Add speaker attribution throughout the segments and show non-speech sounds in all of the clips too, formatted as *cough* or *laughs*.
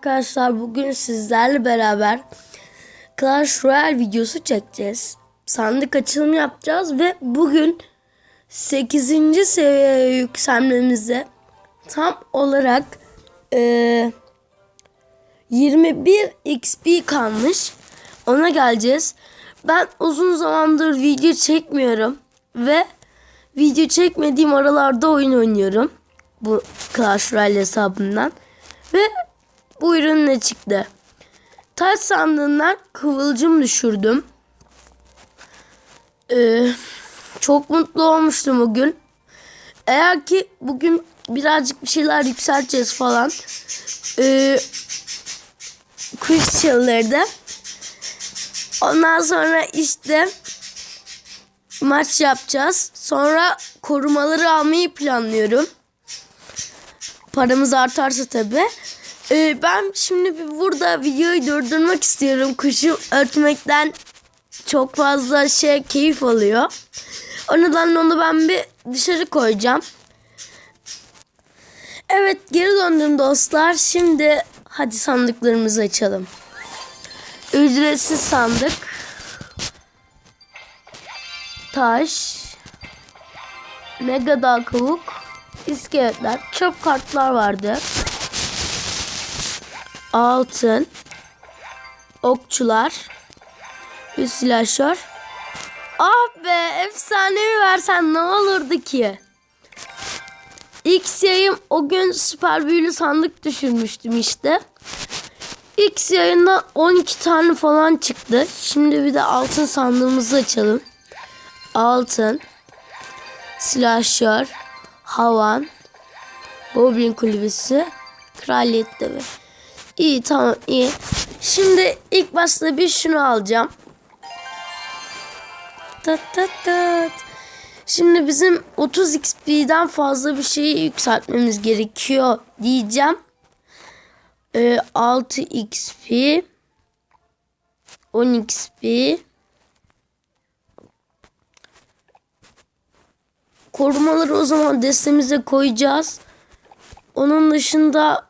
Speaker 1: arkadaşlar bugün sizlerle beraber Clash Royale videosu çekeceğiz. Sandık açılımı yapacağız ve bugün 8. seviyeye yükselmemize tam olarak eee, 21 XP kalmış. Ona geleceğiz. Ben uzun zamandır video çekmiyorum ve video çekmediğim aralarda oyun oynuyorum. Bu Clash Royale hesabından. Ve bu ürün ne çıktı? Taç sandığından kıvılcım düşürdüm. Ee, çok mutlu olmuştum bugün. Eğer ki bugün birazcık bir şeyler yükselteceğiz falan. Ee, quiz chill'lerde. Ondan sonra işte maç yapacağız. Sonra korumaları almayı planlıyorum. Paramız artarsa tabi. Ee, ben şimdi bir burada videoyu durdurmak istiyorum. Kuşu örtmekten çok fazla şey keyif alıyor. O nedenle onu ben bir dışarı koyacağım. Evet geri döndüm dostlar. Şimdi hadi sandıklarımızı açalım. Ücretsiz sandık. Taş. Mega dağ kavuk. iskeletler. Çöp kartlar vardı. Altın. Okçular. Bir silahşör. Ah be efsanevi versen ne olurdu ki? X yayım o gün süper büyülü sandık düşürmüştüm işte. X yayından 12 tane falan çıktı. Şimdi bir de altın sandığımızı açalım. Altın. Silahşör. Havan. Goblin kulübesi. Kraliyet devi. İyi tamam iyi. Şimdi ilk başta bir şunu alacağım. Tat tat tat. Şimdi bizim 30 XP'den fazla bir şeyi yükseltmemiz gerekiyor diyeceğim. Ee, 6 XP 10 XP Korumaları o zaman destemize koyacağız. Onun dışında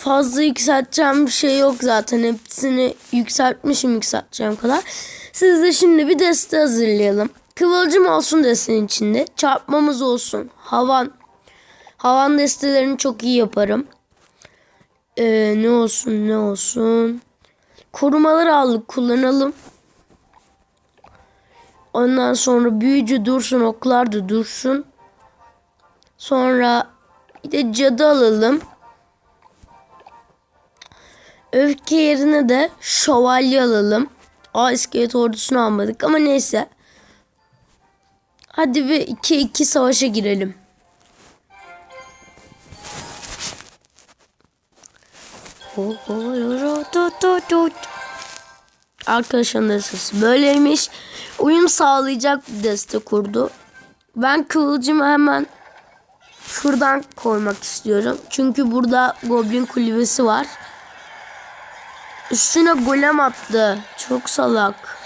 Speaker 1: fazla yükselteceğim bir şey yok zaten. Hepsini yükseltmişim yükselteceğim kadar. Siz de şimdi bir deste hazırlayalım. Kıvılcım olsun destenin içinde. Çarpmamız olsun. Havan. Havan destelerini çok iyi yaparım. Ee, ne olsun ne olsun. Korumaları aldık kullanalım. Ondan sonra büyücü dursun oklar da dursun. Sonra bir de cadı alalım. Öfke yerine de şövalye alalım. Aa iskelet ordusunu almadık ama neyse. Hadi bir 2-2 savaşa girelim. Arkadaşların destesi böyleymiş. Uyum sağlayacak bir deste kurdu. Ben kıvılcımı hemen şuradan koymak istiyorum. Çünkü burada goblin kulübesi var. Üstüne golem attı. Çok salak.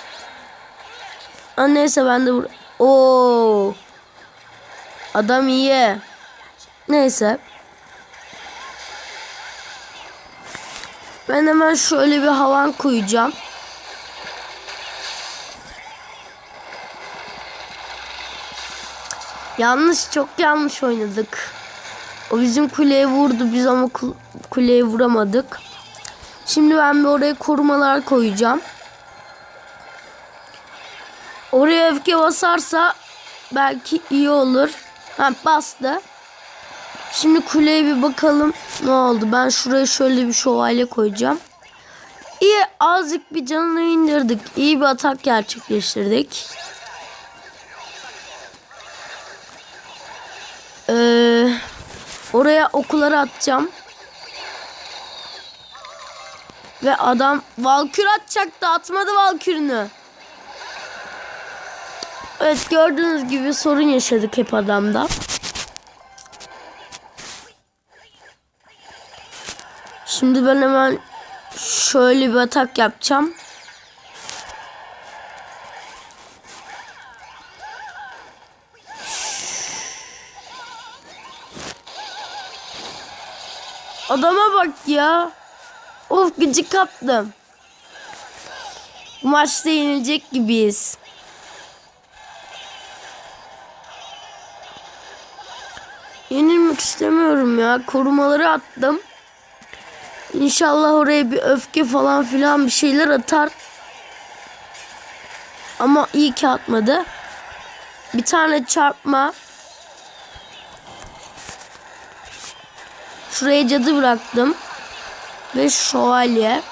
Speaker 1: Aa, neyse ben de bur Oo. Adam iyi. Neyse. Ben hemen şöyle bir havan koyacağım. Yanlış çok yanlış oynadık. O bizim kuleye vurdu biz ama kuleye vuramadık. Şimdi ben bir oraya korumalar koyacağım. Oraya öfke basarsa belki iyi olur. Ha bastı. Şimdi kuleye bir bakalım ne oldu. Ben şuraya şöyle bir şövalye koyacağım. İyi azıcık bir canını indirdik. İyi bir atak gerçekleştirdik. Ee, oraya okuları atacağım. Ve adam valkür atacaktı. Atmadı valkürünü. Evet gördüğünüz gibi sorun yaşadık hep adamda. Şimdi ben hemen şöyle bir atak yapacağım. Adama bak ya. Of gıcık kaptım. Bu maçta yenilecek gibiyiz. Yenilmek istemiyorum ya. Korumaları attım. İnşallah oraya bir öfke falan filan bir şeyler atar. Ama iyi ki atmadı. Bir tane çarpma. Şuraya cadı bıraktım. Ve şövalye.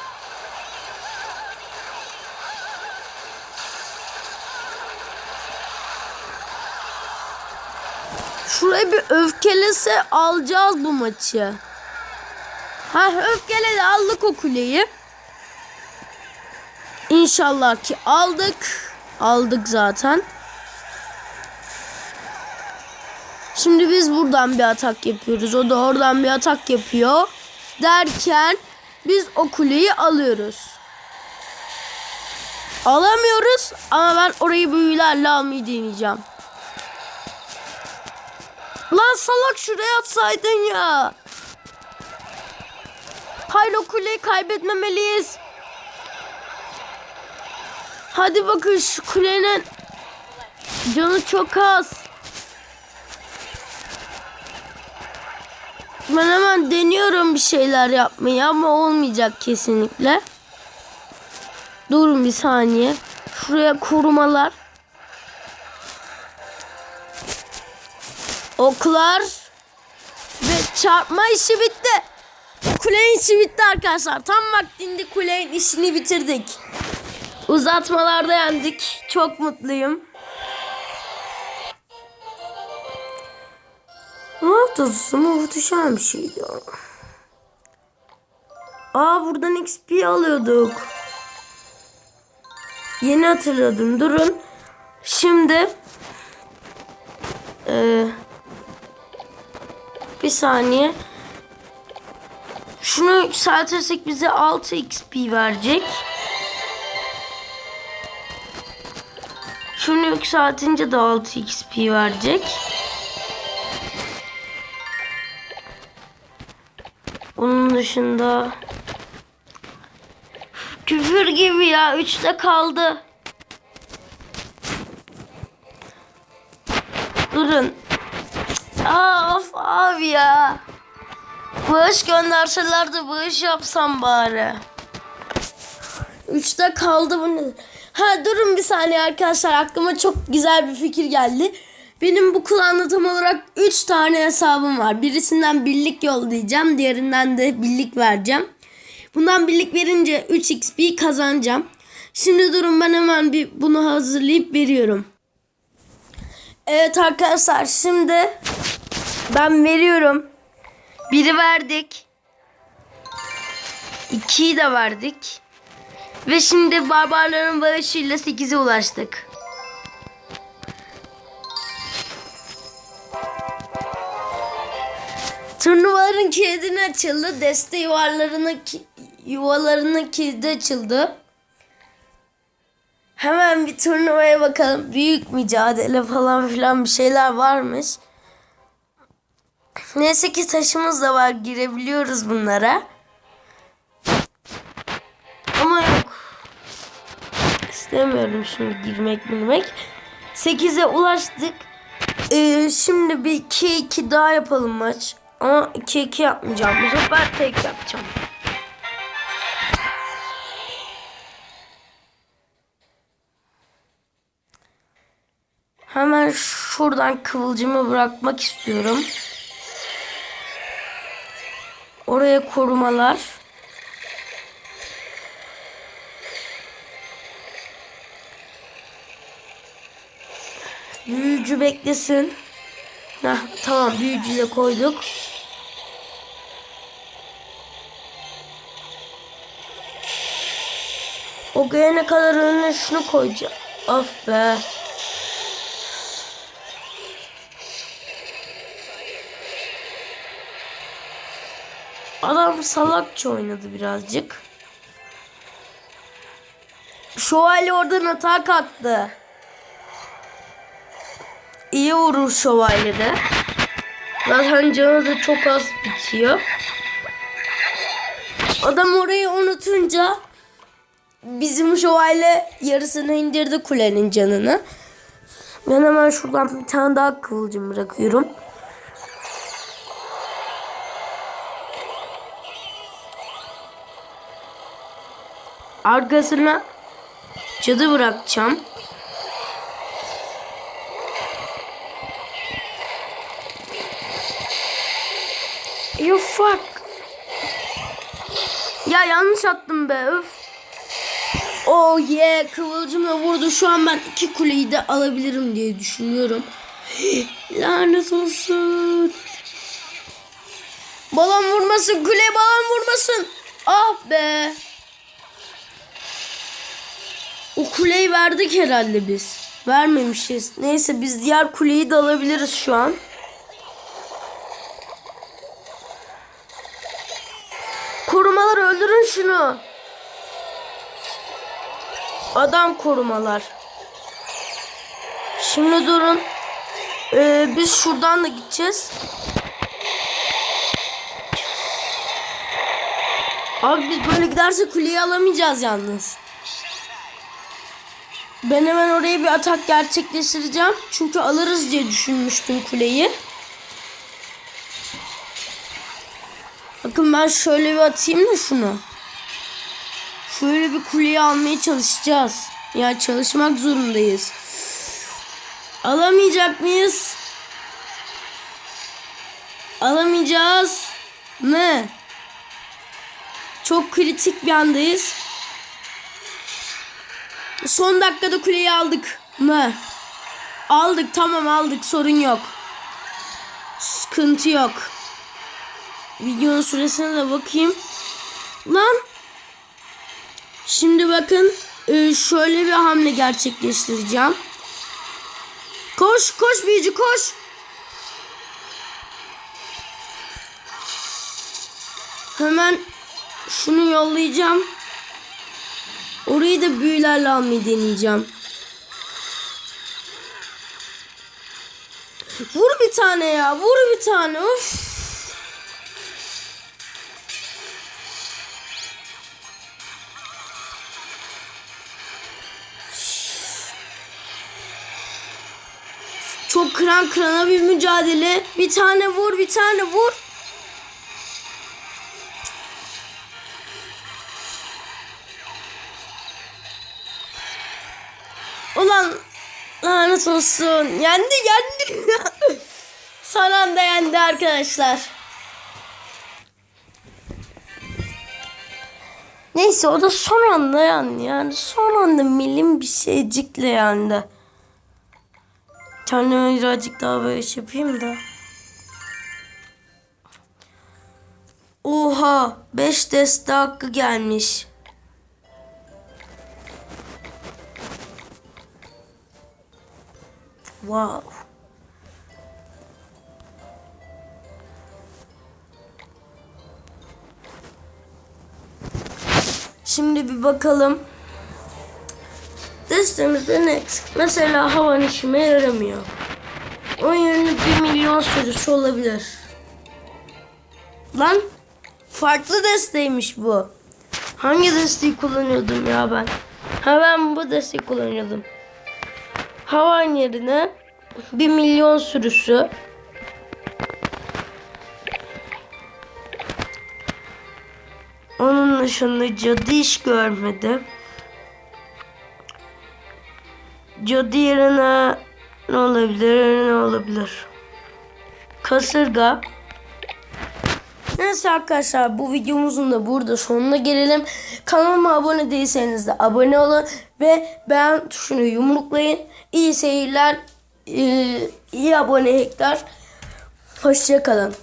Speaker 1: Şuraya bir öfkelese alacağız bu maçı. Ha öfkeledi aldık o kuleyi. İnşallah ki aldık. Aldık zaten. Şimdi biz buradan bir atak yapıyoruz. O da oradan bir atak yapıyor. Derken biz o kuleyi alıyoruz. Alamıyoruz ama ben orayı büyülerle almayı deneyeceğim. Lan salak şuraya atsaydın ya. Hayır o kuleyi kaybetmemeliyiz. Hadi bakın şu kulenin canı çok az. Ben hemen deniyorum bir şeyler yapmayı ama olmayacak kesinlikle. Durun bir saniye. Şuraya korumalar. Oklar. Ve çarpma işi bitti. Kulenin işi bitti arkadaşlar. Tam vaktinde kulenin işini bitirdik. Uzatmalarda yendik. Çok mutluyum. Muhtası muhteşem bir şeydi. Aa buradan XP alıyorduk. Yeni hatırladım. Durun. Şimdi ee, bir saniye. Şunu yükseltirsek bize 6 XP verecek. Şunu yükseltince de 6 XP verecek. Dışında küfür gibi ya. Üçte kaldı. Durun. Aa, of abi ya. Bağış gönderseler de bağış yapsam bari. Üçte kaldı bu? Ha durun bir saniye arkadaşlar aklıma çok güzel bir fikir geldi. Benim bu klanda tam olarak 3 tane hesabım var. Birisinden birlik yollayacağım. Diğerinden de birlik vereceğim. Bundan birlik verince 3 XP kazanacağım. Şimdi durun ben hemen bir bunu hazırlayıp veriyorum. Evet arkadaşlar şimdi ben veriyorum. Biri verdik. İkiyi de verdik. Ve şimdi barbarların bağışıyla 8'e ulaştık. Turnuvaların kilidini açıldı. Deste yuvalarının yuvalarının kilidi açıldı. Hemen bir turnuvaya bakalım. Büyük mücadele falan filan bir şeyler varmış. Neyse ki taşımız da var. Girebiliyoruz bunlara. Ama yok. İstemiyorum şimdi girmek girmek. 8'e ulaştık. Ee, şimdi bir 2-2 daha yapalım maç. Ama 2-2 yapmayacağım. Bu sefer tek yapacağım. Hemen şuradan kıvılcımı bırakmak istiyorum. Oraya korumalar. Büyücü beklesin. Heh, tamam büyücü de koyduk. O gelene kadar önüne şunu koyacağım. Of be. Adam salakça oynadı birazcık. Şövalye oradan atağa kalktı. İyi vurur şövalye de. Zaten canı da çok az bitiyor. Adam orayı unutunca bizim şövalye yarısını indirdi kulenin canını. Ben hemen şuradan bir tane daha kıvılcım bırakıyorum. Arkasına cadı bırakacağım. You fuck. Ya yanlış attım be öf. Oh yeah kıvılcımla vurdu. Şu an ben iki kuleyi de alabilirim diye düşünüyorum. *gasps* Lanet olsun. Balon vurmasın kule balon vurmasın. Ah be. O kuleyi verdik herhalde biz. Vermemişiz. Neyse biz diğer kuleyi de alabiliriz şu an. Korumalar öldürün şunu. Adam korumalar. Şimdi durun. Ee, biz şuradan da gideceğiz. Abi biz böyle giderse kuleyi alamayacağız yalnız. Ben hemen oraya bir atak gerçekleştireceğim. Çünkü alırız diye düşünmüştüm kuleyi. Bakın ben şöyle bir atayım da şunu. Şöyle bir kuleyi almaya çalışacağız. Ya çalışmak zorundayız. Alamayacak mıyız? Alamayacağız. Ne? Çok kritik bir andayız. Son dakikada kuleyi aldık mı? Aldık tamam aldık sorun yok. Sıkıntı yok. Videonun süresine de bakayım. Lan. Şimdi bakın e, şöyle bir hamle gerçekleştireceğim. Koş koş büyücü koş. Hemen şunu yollayacağım. Orayı da büyülerle almayı deneyeceğim. Vur bir tane ya. Vur bir tane. Of. Kıran kırana bir mücadele. Bir tane vur, bir tane vur. Ulan lanet olsun. Yendi, yendi. *laughs* Son anda yendi arkadaşlar. Neyse o da son anda yani. Yani son anda milim bir şeycikle yendi. Kendime birazcık daha böyle şey yapayım da. Oha 5 deste hakkı gelmiş. Wow. Şimdi bir bakalım. Destemizde ne? Mesela havan işime yaramıyor. Onun yerine 1 milyon sürüsü olabilir. Lan farklı desteğiymiş bu. Hangi desteği kullanıyordum ya ben? Ha ben bu desteği kullanıyordum. Havan yerine 1 milyon sürüsü. Onun dışında cadı iş görmedi. Cadı yerine ne olabilir ne olabilir? Kasırga. Neyse arkadaşlar bu videomuzun da burada sonuna gelelim. Kanalıma abone değilseniz de abone olun ve beğen tuşunu yumruklayın. İyi seyirler, iyi, abonelikler. Hoşçakalın.